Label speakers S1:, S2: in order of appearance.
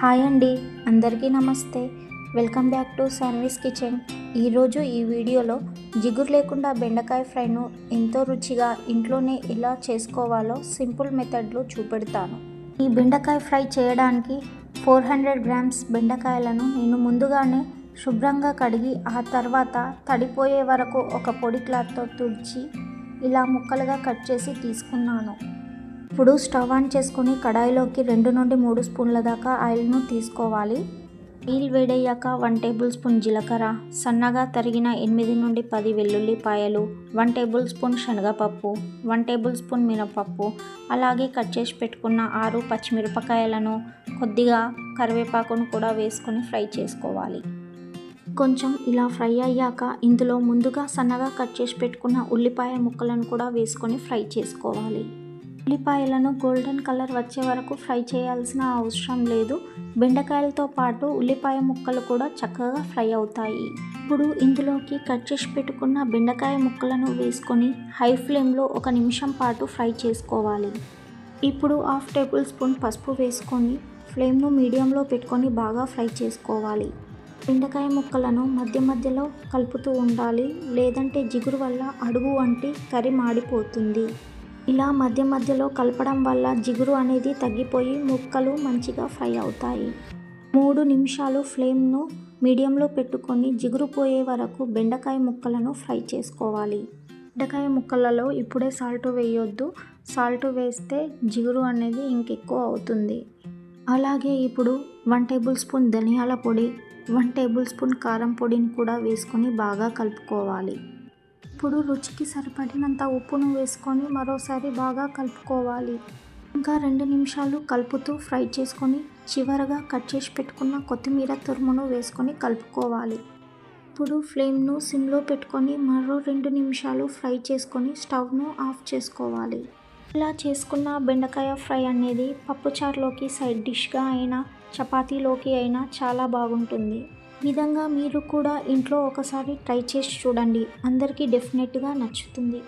S1: Hi అండి అందరికీ నమస్తే. Welcome back to Saanvi's kitchen. ఈరోజు ఈ వీడియోలో జిగురు లేకుండా బెండకాయ ఫ్రైను ఎంతో రుచిగా ఇంట్లోనే ఎలా చేసుకోవాలో సింపుల్ మెథడ్లో చూపెడతాను. ఈ బెండకాయ ఫ్రై చేయడానికి ఫోర్ హండ్రెడ్ గ్రామ్స్ బెండకాయలను నేను ముందుగానే శుభ్రంగా కడిగి ఆ తర్వాత తడిపోయే వరకు ఒక పొడి క్లాత్తో తుడిచి ఇలా ముక్కలుగా కట్ చేసి తీసుకున్నాను. ఇప్పుడు స్టవ్ ఆన్ చేసుకొని కడాయిలోకి రెండు నుండి మూడు స్పూన్ల దాకా ఆయిల్ను తీసుకోవాలి. ఆయిల్ వేడయ్యాక వన్ టేబుల్ స్పూన్ జీలకర్ర సన్నగా తరిగిన ఎనిమిది నుండి పది వెల్లుల్లిపాయలు వన్ టేబుల్ స్పూన్ శనగపప్పు వన్ టేబుల్ స్పూన్ మినపప్పు అలాగే కట్ చేసి పెట్టుకున్న ఆరు పచ్చిమిరపకాయలను కొద్దిగా కరివేపాకును కూడా వేసుకొని ఫ్రై చేసుకోవాలి. కొంచెం ఇలా ఫ్రై అయ్యాక ఇందులో ముందుగా సన్నగా కట్ చేసి పెట్టుకున్న ఉల్లిపాయ ముక్కలను కూడా వేసుకొని ఫ్రై చేసుకోవాలి. ఉల్లిపాయలను గోల్డెన్ కలర్ వచ్చే వరకు ఫ్రై చేయాల్సిన అవసరం లేదు. బెండకాయలతో పాటు ఉల్లిపాయ ముక్కలు కూడా చక్కగా ఫ్రై అవుతాయి. ఇప్పుడు ఇందులోకి కట్ చేసి పెట్టుకున్న బెండకాయ ముక్కలను వేసుకొని హై ఫ్లేమ్లో ఒక నిమిషం పాటు ఫ్రై చేసుకోవాలి. ఇప్పుడు హాఫ్ టేబుల్ స్పూన్ పసుపు వేసుకొని ఫ్లేమ్ను మీడియంలో పెట్టుకొని బాగా ఫ్రై చేసుకోవాలి. బెండకాయ ముక్కలను మధ్య మధ్యలో కలుపుతూ ఉండాలి. లేదంటే జిగురు వల్ల అడుగు వంటి కర్రీ మాడిపోతుంది. ఇలా మధ్య మధ్యలో కలపడం వల్ల జిగురు అనేది తగ్గిపోయి ముక్కలు మంచిగా ఫ్రై అవుతాయి. మూడు నిమిషాలు ఫ్లేమ్ను మీడియంలో పెట్టుకొని జిగురు పోయే వరకు బెండకాయ ముక్కలను ఫ్రై చేసుకోవాలి. బెండకాయ ముక్కలలో ఇప్పుడే సాల్ట్ వేయొద్దు. సాల్ట్ వేస్తే జిగురు అనేది ఇంకెక్కువ అవుతుంది. అలాగే ఇప్పుడు వన్ టేబుల్ స్పూన్ ధనియాల పొడి వన్ టేబుల్ స్పూన్ కారం పొడిని కూడా వేసుకొని బాగా కలుపుకోవాలి. ఇప్పుడు రుచికి సరిపడినంత ఉప్పును వేసుకొని మరోసారి బాగా కలుపుకోవాలి. ఇంకా రెండు నిమిషాలు కలుపుతూ ఫ్రై చేసుకొని చివరగా కట్ చేసి పెట్టుకున్న కొత్తిమీర తురుమును వేసుకొని కలుపుకోవాలి. ఇప్పుడు ఫ్లేమ్ను సిమ్లో పెట్టుకొని మరో రెండు నిమిషాలు ఫ్రై చేసుకొని స్టవ్ను ఆఫ్ చేసుకోవాలి. ఇలా చేసుకున్న బెండకాయ ఫ్రై అనేది పప్పుచారులోకి సైడ్ డిష్గా అయినా చపాతీలోకి అయినా చాలా బాగుంటుంది. విధంగా మీరు కూడా ఇంట్లో ఒకసారి ట్రై చేసి చూడండి. అందరికీ డెఫినెట్గా నచ్చుతుంది.